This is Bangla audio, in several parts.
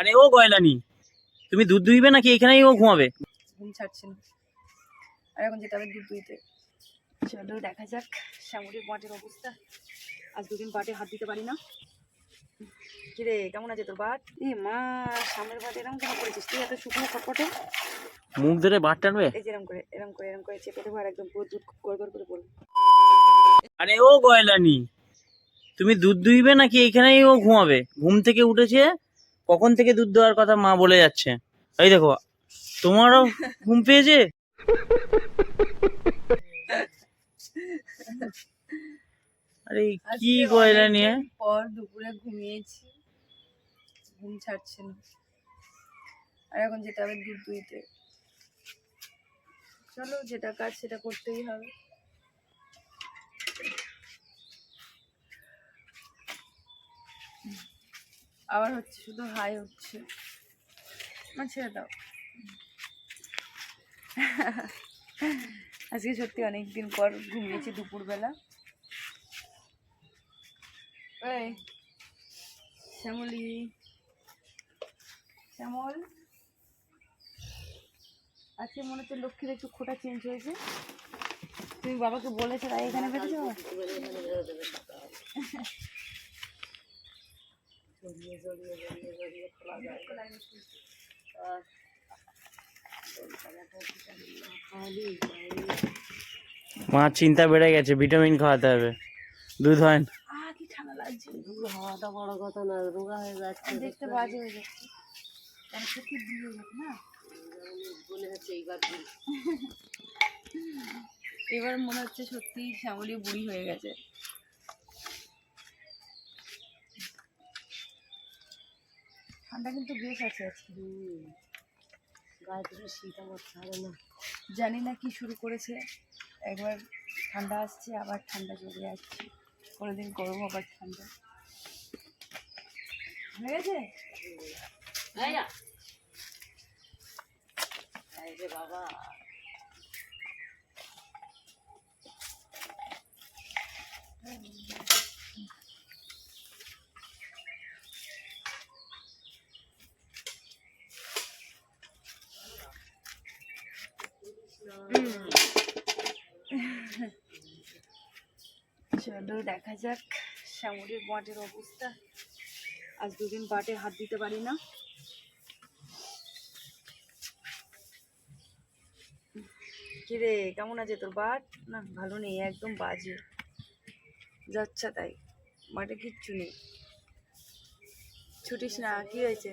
আরে ও গয়লানি তুমি দুধ দুইবে নাকি এখানেই ও ঘুমাবে? ঘুম ছাড়ছে না। আর এখন যেতে হবে দুধ দুইতে। চলো দেখা যাক শ্যামলির বাটের অবস্থা। আজ দুদিন বাটে হাত দিতে পারি না। কিরে কেমন আছে তোর বাট? এ মা সামনের বাট এরম কেন করেছিস? তুই এত শুকনো খটপটে মুখ ধরে বাট টানবে? এই যে এরম করে এরম করে এরম করে চেপে দেবো আর একদম পুরো দুধ গড় গড় করে পড়বে। আরে ও গয়লানি তুমি দুধ দুইবে নাকি এখানেই ও ঘুমাবে? ঘুম থেকে উঠেছে কখন থেকে দুধ দেওয়ার কথা মা বলে যাচ্ছে? এই দেখো তোমারও ঘুম পেয়েছে? আরে কি অনেকদিন হ্যাঁ? পর দুপুরে ঘুমিয়েছি। ঘুম ছাড়ছে না। আর এখন যেতে হবে দুধ দুইতে। চলো যেটা কাজ সেটা করতেই হবে। আবার হচ্ছে, শুধু হাই হচ্ছে। না ছেড়ে দাও। আজকে সত্যি অনেকদিন পর ঘুমিয়েছি দুপুরবেলা। এই, শ্যামলি। শ্যামল। আজকে মনে হচ্ছে লক্ষ্মীর একটু খোটা চেঞ্জ হয়েছে। তুমি বাবাকে বলেছ, তাই এখানে বেঁধেছো মা চিন্তা বেড়ে গেছে ভিটামিন খাওয়াতে হবে। দুধ হয় না। ঠান্ডা লাগছে। হওয়াটা বড় কথা না রোগা হয়ে যাচ্ছে দেখতে বাজে হয়ে যাচ্ছে। এবার মনে হচ্ছে সত্যি শ্যামলি বুড়ি হয়ে গেছে। ঠান্ডা কিন্তু বেশ আছে আজকে। গায়ে থেকে শীত আমার ছাড়ে না। জানি না কি শুরু করেছে। একবার ঠান্ডা আসছে আবার ঠান্ডা চলে আসছে। কোনোদিন গরম আবার ঠান্ডা। হয়ে গেছে? না। এই যে বাবা চলো, দেখা যাক শ্যামলির বাটের অবস্থা। আজ দুদিন বাটে হাত দিতে পারি না। কিরে, কেমন আছে তোর বাট? না, ভালো নেই, একদম বাজে। যাচ্ছে তাই মাঠে কিচ্ছু নেই। ছুটিস না, কি হয়েছে?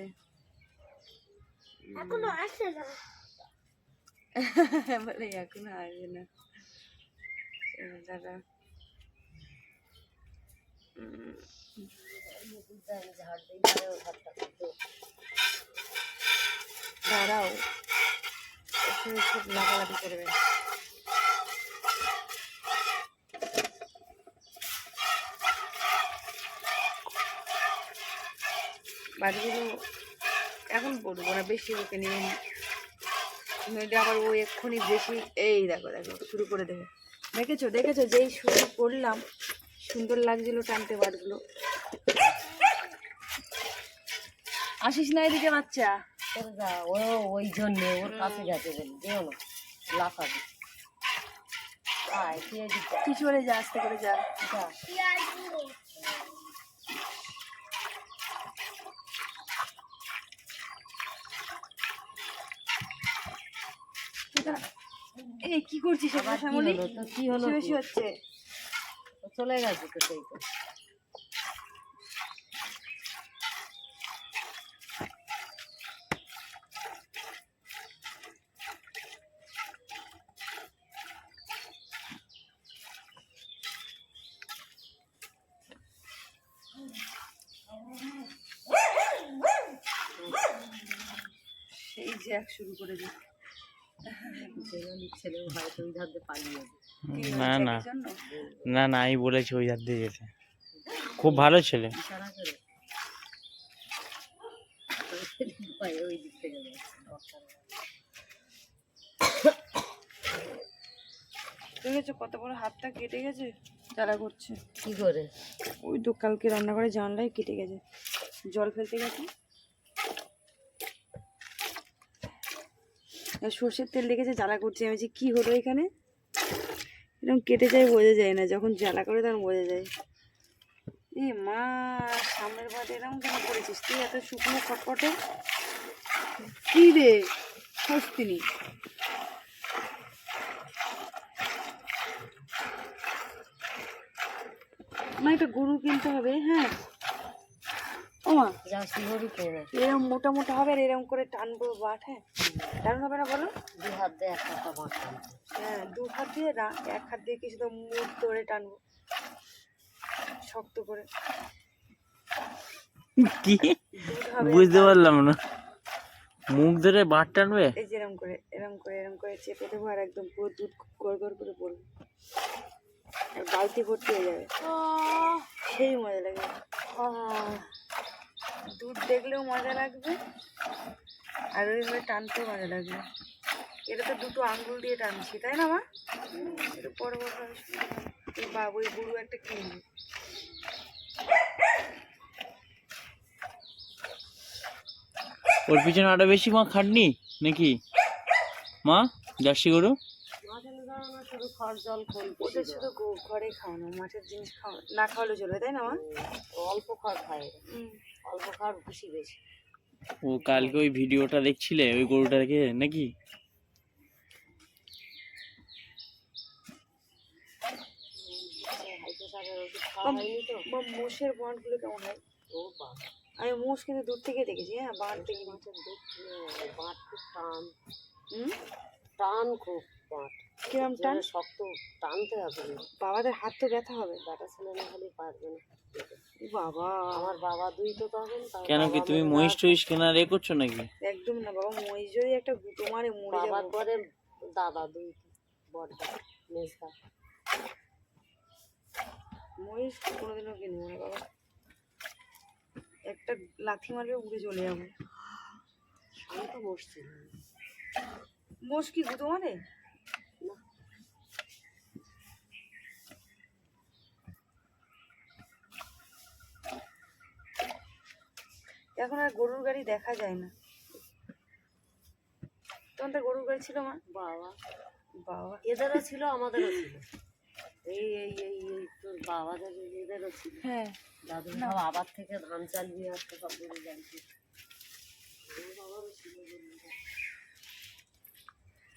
এখনও না। বলে এখনও আসবে না করতে দাঁড়াও একটু লাগালাগি করবে বাড়িগুলো এখন পড়ব না, বেশি ওকে নিয়ে নইলে আবার ও এক্ষুনি বেশি এই দেখো দেখো শুরু করে দেবে। দেখেছ? দেখেছ যেই শুরু করলাম সুন্দর লাগছিল টানতে বাটগুলো আসিস না এদিকে বাচ্চা? ও ওই জন্যে ওর কাছে গেছে বলে যেও না লাফাবি। আয় তুই এদিকে তুই চলে যা আস্তে করে যা। যা। এই কি করছিস শ্যামলি? তো? কি হলো বেশি হচ্ছে চলে গেছে তো সেই তো। সেই জ্যাক শুরু করে দিই ছেলে ছেলে হয়তো ওই ধার দিয়ে পালিয়ে না না। না না আমি বলেছি ওই হাত দিয়ে যেতে খুব ভালো ছেলে। দেখেছ কত বড় হাতটা কেটে গেছে? তারা করছে। কি করে? ওই তো কালকে রান্না করে জানলাই কেটে গেছে। জল ফেলতে গেছে। সর্ষের তেল লেগেছে জ্বালা করছে। আমি বলছি কী হলো এখানে? এরকম কেটে যায় বোঝা যায় না। যখন জ্বালা করে তখন বোঝা যায়। এ মা সামনের বাদ এরকম কেন করেছিস? তুই এত শুকনো খটখটে? কি রে? স্বস্তিনি মা একটা গরু কিনতে হবে হ্যাঁ? ও মা এরকম মোটা মোটা হবে আর এরকম করে টানবো বাট হ্যাঁ? টান হবে না বলো? দু হাত দিয়ে এক হাতা হ্যাঁ দু হাত দিয়ে না এক হাত দিয়ে কিছু তো মুখ ধরে টানবো। শক্ত করে। কি? বুঝতে পারলাম না। মুখ ধরে বাট টানবে? এই যে এরম করে এরম করে এরম করে চেপে দেবো আর একদম পুরো দুধ গড় গড় করে পড়বে। আর বালতি ভর্তি হয়ে যাবে। সেই মজা লাগবে আহ, দুধ দেখলেও মজা লাগবে। আর ওইভাবে টানতেও মজা লাগবে এটা তো দুটো আঙ্গুল দিয়ে টানছি তাই না মা? এটা বড় বড় ওই গরু একটা কিনবে। ওর পিছনে আরও বেশি মা খাটনি নাকি? মা জার্সি গরু? শুধু খড় জল খোল। ওদের শুধু গো- ঘরে খাওয়ানো মাঠের জিনিস খাওয়া না খাওয়ালে চলবে তাই না মা? অল্প খড় খায়। অল্প খাওয়ার খুশি বেশি। ও কালকে ওই ভিডিওটা দেখছিলে ওই গরুটাকে নাকি? মোষের বাঁটগুলো কেমন হয়? আমি মোষ কিন্তু দূর থেকে দেখেছি হ্যাঁ বাঁট থেকে। দুধ খুব টান হুম? টান খুব বাঁট কিরম টান? শক্ত টানতে হবে না। বাবাদের হাত তো ব্যথা হবে বেটা ছেলে না হলে পারবে না। বাবা। আমার বাবা দুই তো তখন কেন কি তুমি মহিষ টহিষ কেনার এ করছ নাকি? একদম না বাবা মহিষ যদি একটা গুঁতো মারে মরে বাবার যাব। পরে দাদা দুই বড়দা মেজদা। মহিষ কোনোদিনও কিনবো না বাবা। একটা লাথি মারবে উড়ে চলে যাব। আমি তো বসছি। মোষ কি গুঁতো মারে? এখন আর গরুর গাড়ি দেখা যায় না। তখন তো গরুর গাড়ি ছিল মা? বাবা। বাবা। এদেরও ছিল আমাদেরও ছিল। এই এই এই এই তোর বাবাদের এদেরও ছিল। হ্যাঁ। দাদু সব আবার থেকে ধান চাল নিয়ে আসতে সব গরু জানছি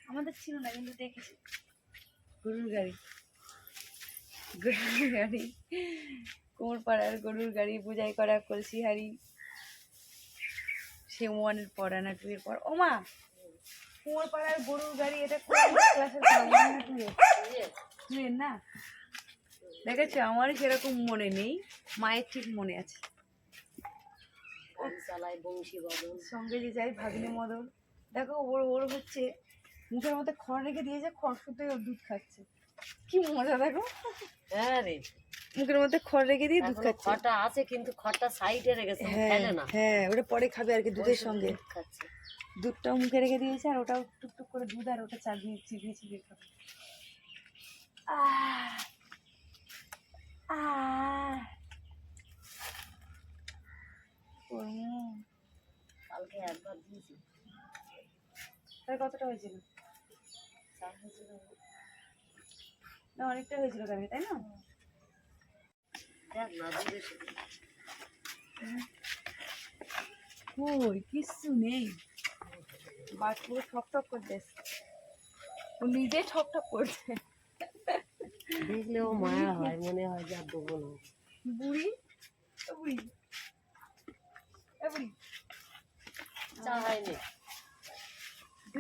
আমাদের ছিল না কিন্তু দেখেছি। গরুর গাড়ি। গরুর গাড়ি। কোমর পাড়ার গরুর গাড়ি বোঝাই করা কলসি হাড়ি সে ওয়ানের পর না টু এর পর ও মা! কোমর পাড়ার গরুর গাড়ি এটা ক্লাসের পড়া না দেখেছ? আমারই সেরকম মনে নেই। মায়ের ঠিক মনে আছে। সঙ্গে যে যাই ভাগ্নে মদন। দেখো, ওর ওর হচ্ছে মুখের মধ্যে খড় রেখে দিয়েছে, খড় ওর দুধ খাচ্ছে। কি মজা দেখো। হ্যাঁ রে। মুখের মধ্যে খড় রেখে দিয়ে দুধ খাচ্ছে। খড়টা আছে কিন্তু খড়টা সাইডে রেখেছে হ্যাঁ ফেলে না। হ্যাঁ ওটা পরে খাবে আর কি দুধের সঙ্গে। খাচ্ছে। দুধটাও মুখে রেখে দিয়েছে আর ওটাও টুকটুক করে দুধ আর ওটা চাগিয়ে চিবিয়ে চিবিয়ে খাবে। কালকে একবার দিয়েছি। কতটা হয়েছিল। না অনেকটা হয়েছিল কালকে তাই না? কিচ্ছু নেই। বাট পুরো ঠক ঠক করতে ও নিজে ঠক ঠক করছে। দেখলেও মায়া হয় মনে হয় যে আর বুড়ি? বুড়ি। চা হয়নি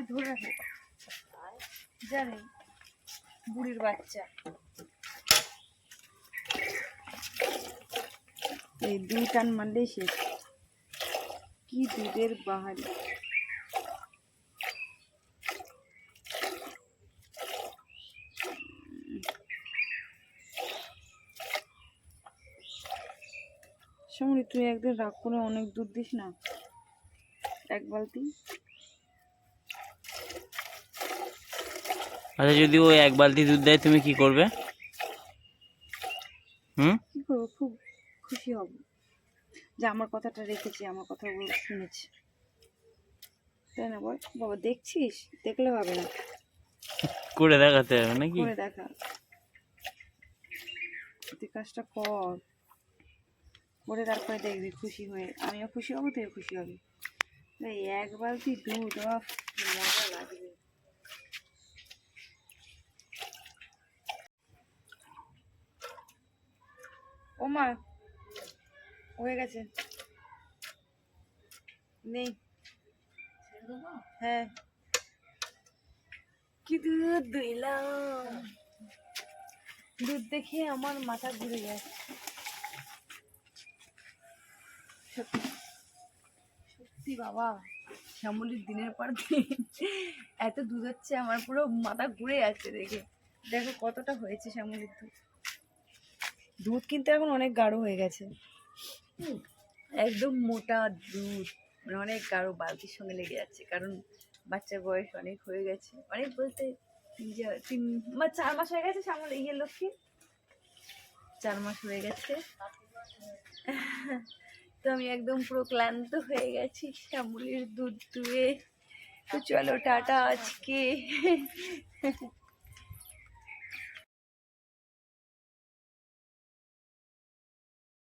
ধরে রাখে। জানি বুড়ির বাচ্চা। এই দুই টান মারলেই শেষ। কি দুধের বাহারি। সমরি, তুই একদিন রাগ করে অনেক দুধ দিস না? এক বালতি। আচ্ছা যদি ও এক বালতি দুধ দেয়, তুমি কি করবে? হুম? কি করব? খুব খুশি হব। যে আমার কথাটা রেখেছি আমার কথা শুনেছে। তাই না বল? বাবা দেখছিস? দেখলে হবে না। করে দেখাতে হবে নাকি? করে দেখা। তুই কাজটা কর। করে তারপরে দেখবি খুশি হয়ে। আমিও খুশি হব তুইও খুশি হবি। এই এক বালতি দুধ মজা লাগবে। ও মা, হয়ে গেছে। নেই। হ্যাঁ। কি দুধ দিলাম? দুধ দেখে আমার মাথা ঘুরে গেছে সত্যি সত্যি বাবা, শ্যামলির দিনের পর দিন এত দুধ হচ্ছে, আমার পুরো মাথা ঘুরে যাচ্ছে দেখে। দেখো কতটা হয়েছে শ্যামলির দুধ। দুধ কিন্তু এখন অনেক গাঢ় হয়ে গেছে। একদম মোটা দুধ মানে অনেক গাঢ়, বালতির সঙ্গে লেগে যাচ্ছে, কারণ বাচ্চার বয়স অনেক হয়ে গেছে। অনেক বলতে তিন মাস চার মাস হয়ে গেছে শ্যামল ইয়ে লক্ষ্মী। চার মাস হয়ে গেছে। তো আমি একদম পুরো ক্লান্ত হয়ে গেছি শ্যামলির দুধ দুয়ে। তো চলো টাটা আজকে।